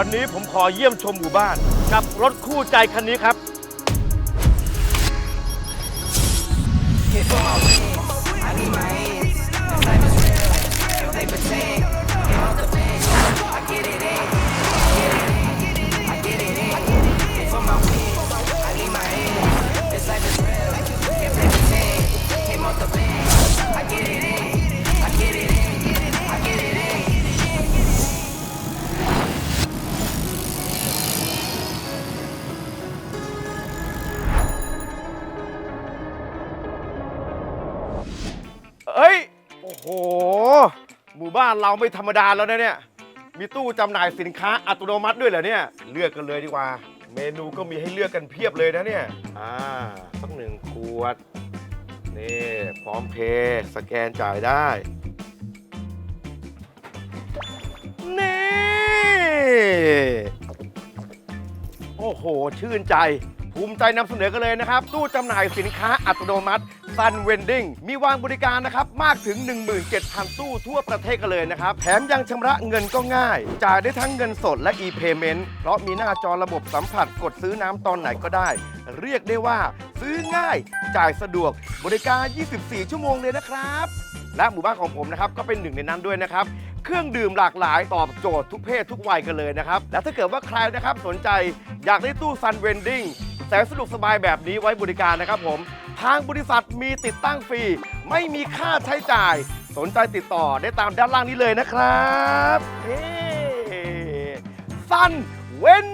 วันนี้ผมขอเยี่ยมชมหมู่บ้าน กับรถคู่ใจคันนี้ครับ เอ้ย โอ้โห หมู่บ้านเราไม่ธรรมดาแล้วนะเนี่ย มีตู้จำหน่ายสินค้าอัตโนมัติด้วยเหรอเนี่ย เลือกกันเลยดีกว่า เมนูก็มีให้เลือกกันเพียบเลยนะเนี่ย อ่า สักหนึ่งขวด นี่พร้อมเพย์สแกนจ่ายได้ นี่ โอ้โห ชื่นใจ ภูมิใจนำเสนอกันเลยนะครับ ตู้จำหน่ายสินค้าอัตโนมัติ Sun Vending มีวางบริการนะครับ มากถึง 17,000 ตู้ทั่วประเทศกันเลยนะครับ แถมยังชำระเงินก็ง่าย จ่ายได้ทั้งเงินสดและ e-payment เพราะมีหน้าจอระบบสัมผัสกดซื้อน้ำตอนไหนก็ได้ เรียกได้ว่า ซื้อง่าย จ่ายสะดวกบริการ 24 ชั่วโมงเลยนะครับ และหมู่บ้านของผมนะครับก็เป็นหนึ่งในนั้นด้วยนะครับ เครื่องดื่มหลากหลายตอบโจทย์ทุกเพศทุกวัยกันเลยนะครับ และถ้าเกิดว่าใครนะครับสนใจอยากได้ตู้ซันเวนดิ้ง แสนสะดวกสบายแบบนี้ไว้บริการนะครับผม ทางบริษัทมีติดตั้งฟรี ไม่มีค่าใช้จ่าย สนใจติดต่อได้ตามด้านล่างนี้เลยนะครับเฮ้ซันเวน